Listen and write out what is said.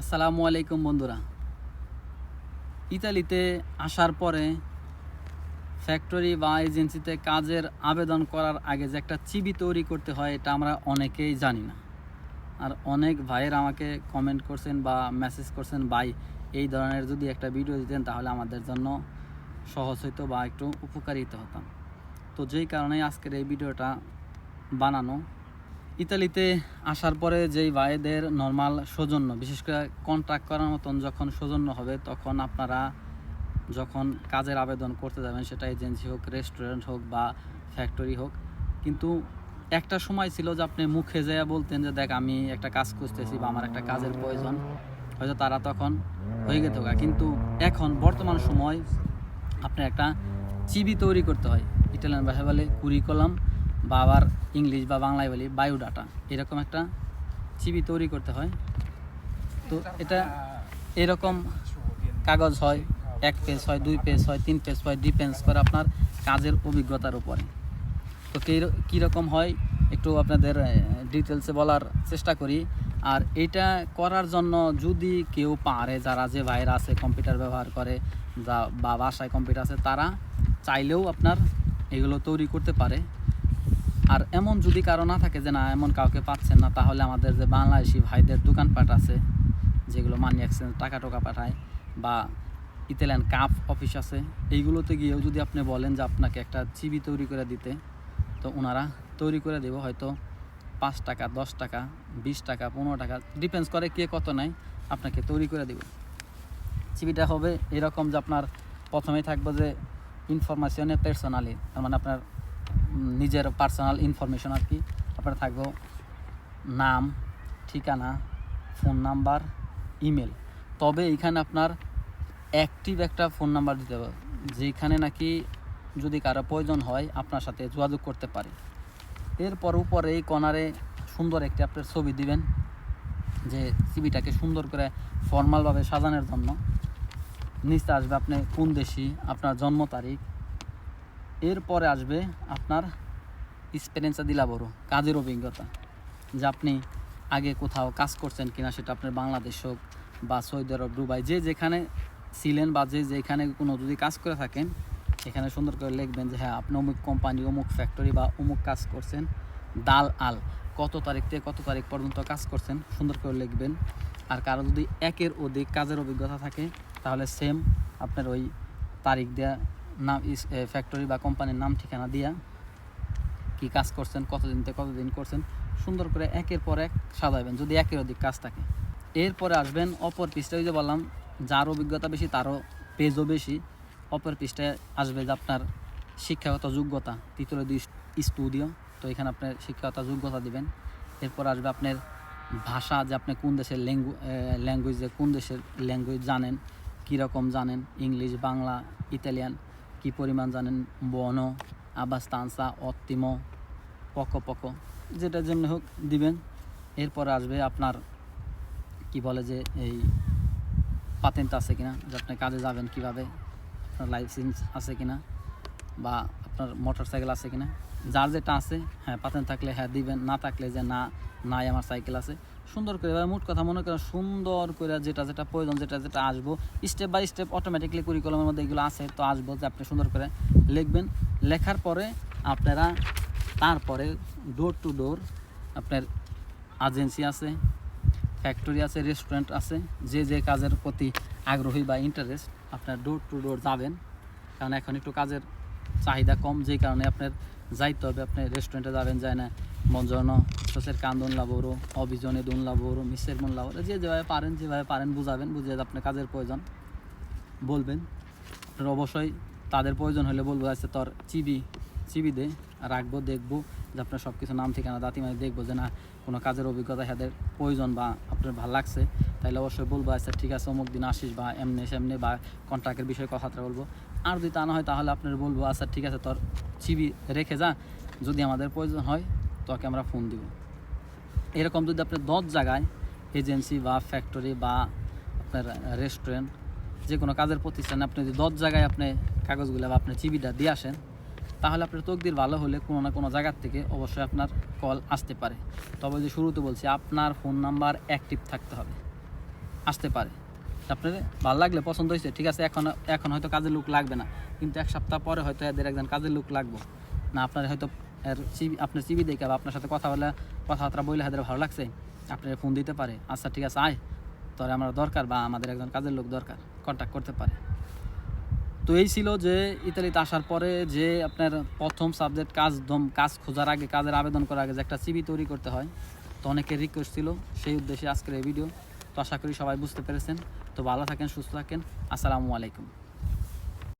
আসসালামু আলাইকুম বন্ধুরা। ইতালিতে আসার পরে ফ্যাক্টরি বা এজেন্সিতে কাজের আবেদন করার আগে যে একটা চিবি তৈরি করতে হয়, এটা আমরা অনেকেই জানি না। আর অনেক ভাইয়ের আমাকে কমেন্ট করছেন বা মেসেজ করছেন, ভাই, এই ধরনের যদি একটা ভিডিও দিতেন, তাহলে আমাদের জন্য সহজ হতো বা একটু উপকারিত হতাম। তো যেই কারণে আজকের এই ভিডিওটা বানানো ইতালিতে আসার পরে যেই ভাইদের নর্মাল সৌজন্য, বিশেষ করে কন্ট্রাক্ট করার মতন যখন সৌজন্য হবে, তখন আপনারা যখন কাজের আবেদন করতে যাবেন, সেটা এজেন্সি হোক রেস্টুরেন্ট হোক বা ফ্যাক্টরি হোক, কিন্তু একটা সময় ছিল যে আপনি মুখে যেয়ে বলতেন যে, দেখ, আমি একটা কাজ খুঁজতেছি বা আমার একটা কাজের প্রয়োজন। হয়তো তারা তখন হয়ে যেত গা। কিন্তু এখন বর্তমান সময় আপনার একটা চিবি তৈরি করতে হয়। ইটালিয়ান ভাষায় বলে কুরিকলাম। বা আবার ইংলিশ বা বাংলায় বলি বায়োডাটা। এরকম একটা চিবি তৈরি করতে হয়। তো এটা এরকম কাগজ হয়, এক পেজ হয়, দুই পেজ হয়, তিন পেজ হয় ডিপেন্ডস করে আপনার কাজের অভিজ্ঞতার উপরে। তো কীরকম হয় একটু আপনাদের ডিটেলসে বলার চেষ্টা করি। আর এটা করার জন্য যদি কেউ পারে, যারা যে ভাইরা আছে কম্পিউটার ব্যবহার করে, যা বা বাসায় কম্পিউটার আছে, তারা চাইলেও আপনার এগুলো তৈরি করতে পারে। আর এমন যদি কারও না থাকে যে না, এমন কাউকে পাচ্ছেন না, তাহলে আমাদের যে বাংলাদেশি ভাইদের দোকানপাট আছে, যেগুলো মানি এক্সচেঞ্জ টাকা টোকা পাঠায়, বা ইতালিয়ান কাপ অফিস আছে, এইগুলোতে গিয়েও যদি আপনি বলেন যে আপনাকে একটা চিবি তৈরি করে দিতে, তো ওনারা তৈরি করে দেবো হয়তো পাঁচ টাকা, দশ টাকা, বিশ টাকা, পনেরো টাকা ডিপেন্ডস করে কে কত নেয়, আপনাকে তৈরি করে দেবে। চিবিটা হবে এরকম যে আপনার প্রথমেই থাকবে যে ইনফরমেশনে পার্সোনালি তার মানে আপনার নিজের পার্সোনাল ইনফরমেশন আর কি। আপনার থাকবে নাম, ঠিকানা ফোন নাম্বার ইমেল তবে এইখানে আপনার অ্যাক্টিভ একটা ফোন নাম্বার দিতে হবে, যেখানে নাকি যদি কারও প্রয়োজন হয়, আপনার সাথে যোগাযোগ করতে পারে। এরপর উপরে এই কর্নারে সুন্দর একটি আপনার ছবি দিবেন, যে সিবিটাকে সুন্দর করে ফর্মালভাবে সাজানোর জন্য। নিচে আসবে আপনি কোন দেশি, আপনার জন্ম তারিখ এরপরে আসবে আপনার এক্সপিরিয়েন্সা দিলা বড় কাজের অভিজ্ঞতা, যে আপনি আগে কোথাও কাজ করছেন কিনা, সেটা আপনার বাংলাদেশ হোক বা সৌদি আরব, দুবাই, যে যেখানে ছিলেন বা যে যেখানে কোনো যদি কাজ করে থাকেন, এখানে সুন্দর করে লিখবেন যে হ্যাঁ আপনি অমুক কোম্পানি, অমুক ফ্যাক্টরি বা অমুক কাজ করছেন, দাল আল, কত তারিখ থেকে কত তারিখ পর্যন্ত কাজ করছেন, সুন্দর করে লিখবেন। আর কারও যদি একের অধিক কাজের অভিজ্ঞতা থাকে, তাহলে সেম আপনার ওই তারিখ দেওয়া নাম ফ্যাক্টরি বা কোম্পানির নাম, ঠিকানা দিয়া কি কাজ করছেন, কতদিন থেকে কতদিন করছেন, সুন্দর করে একের পর এক সাজাবেন যদি একের অধিক কাজ থাকে। এরপরে আসবেন, অপর পৃষ্ঠায় যে বললাম, যার অভিজ্ঞতা বেশি, তারও পেজও বেশি, অপর পৃষ্ঠায় আসবে যে আপনার শিক্ষাগত যোগ্যতা, তৃতীয় দুই স্টুডিও তো এখানে আপনার শিক্ষাগত যোগ্যতা দিবেন। এরপর আসবে আপনার ভাষা, যে আপনি কোন দেশের ল্যাঙ্গু ল্যাঙ্গুয়েজে কোন দেশের ল্যাঙ্গুয়েজ জানেন, কীরকম জানেন, ইংলিশ, বাংলা, ইতালিয়ান কি পরিমাণ জানেন? বন আবাস্তানসা অত্তিম পক পক, যেটা যেমনি হোক দিবেন। এরপর আসবে আপনার, কি বলে যে এই পাতেন্ট আছে কিনা, যে আপনি কাজে যাবেন কীভাবে, আপনার লাইসেন্স আছে কিনা, বা আপনার মোটর সাইকেল আছে কিনা। যার যেটা আছে হ্যাঁ পাতেন্ট থাকলে হ্যাঁ দিবেন, না থাকলে যে না, নাই আমার সাইকেল আছে। সুন্দর করে এবার মোট কথা মনে করেন, সুন্দর করে যেটা যেটা প্রয়োজন, যেটা যেটা আসব স্টেপ বাই স্টেপ অটোমেটিকলি কুরিকুলামের মধ্যে এগুলো আছে, তো আসব যে আপনি সুন্দর করে লিখবেন। লেখার পরে আপনারা, তারপরে ডোর টু ডোর আপনার এজেন্সি আছে ফ্যাক্টরি আছে রেস্টুরেন্ট আছে, যে যে কাজের প্রতি আগ্রহী বা ইন্টারেস্ট আপনার ডোর টু ডোর যাবেন। কারণ এখন একটু কাজের চাহিদা কম যেই কারণে আপনার যাইতে হবে, আপনি রেস্টুরেন্টে যাবেন, যায় না। মঞ্জন সসের কান্দন লাবরো, অভিজনে দুন লাবরো, মিসের মন লাবরো, যে যেভাবে পারেন যেভাবে পারেন, বুঝাবেন বুঝিয়ে আপনার কাজের প্রয়োজন। বলবেন আপনার অবশ্যই তাদের প্রয়োজন হলে বলব আছে তোর চিবি চিবি দে, রাখব, দেখব, যে আপনার সব কিছু নাম ঠিকানা, দাঁতি মানে দেখব যে না, কোনো কাজের অভিজ্ঞতা তাদের প্রয়োজন বা আপনার ভালো লাগছে। তাহলে অবশ্যই বলব আচ্ছা ঠিক আছে, অমুক দিন আসিস বা এমনি সেমনি বা কন্ট্রাক্টের বিষয়ে কথাবার্তা বলব। আর যদি তা না হয়, তাহলে আপনার বলব আচ্ছা ঠিক আছে, তোর চিবি রেখে যা, যদি আমাদের প্রয়োজন হয়, তোকে আমরা ফোন দিব। এরকম যদি আপনি দশ জায়গায় এজেন্সি বা ফ্যাক্টরি বা আপনার রেস্টুরেন্ট যে কোনো কাজের প্রতিষ্ঠানে আপনি যদি দশ জায়গায় আপনি কাগজগুলো বা আপনার চিবিটা দিয়ে আসেন, তাহলে আপনার তকদির ভালো হলে কোনো না কোনো জায়গার থেকে অবশ্যই আপনার কল আসতে পারে। তবে যে শুরুতে বলছি, আপনার ফোন নাম্বার অ্যাক্টিভ থাকতে হবে। আসতে পারে। আপনার ভালো লাগলে পছন্দ হয়েছে ঠিক আছে, এখন এখন হয়তো কাজের লোক লাগবে না, কিন্তু এক সপ্তাহ পরে হয়তো এদের একজন কাজের লোক লাগবে। না, আপনার হয়তো চিবি আপনার চিবি দেখে বা আপনার সাথে কথা বলে, কথাবার্তা বলে হাতের ভালো লাগছে আপনার ফোন দিতে পারে আচ্ছা ঠিক আছে, আয়, তোরে আমার দরকার বা আমাদের একজন কাজের লোক দরকার কন্ট্যাক্ট করতে পারে। তো এই ছিল যে ইতালিতে আসার পরে যে আপনার প্রথম সাবজেক্ট কাজ দম কাজ খোঁজার আগে, কাজের আবেদন করার আগে যে একটা সিবি তৈরি করতে হয়, তো অনেকের রিকোয়েস্ট ছিল, সেই উদ্দেশ্যে আজকের এই ভিডিও তো আশা করি সবাই বুঝতে পেরেছেন। তো ভালো থাকেন সুস্থ থাকেন। আসসালামু আলাইকুম।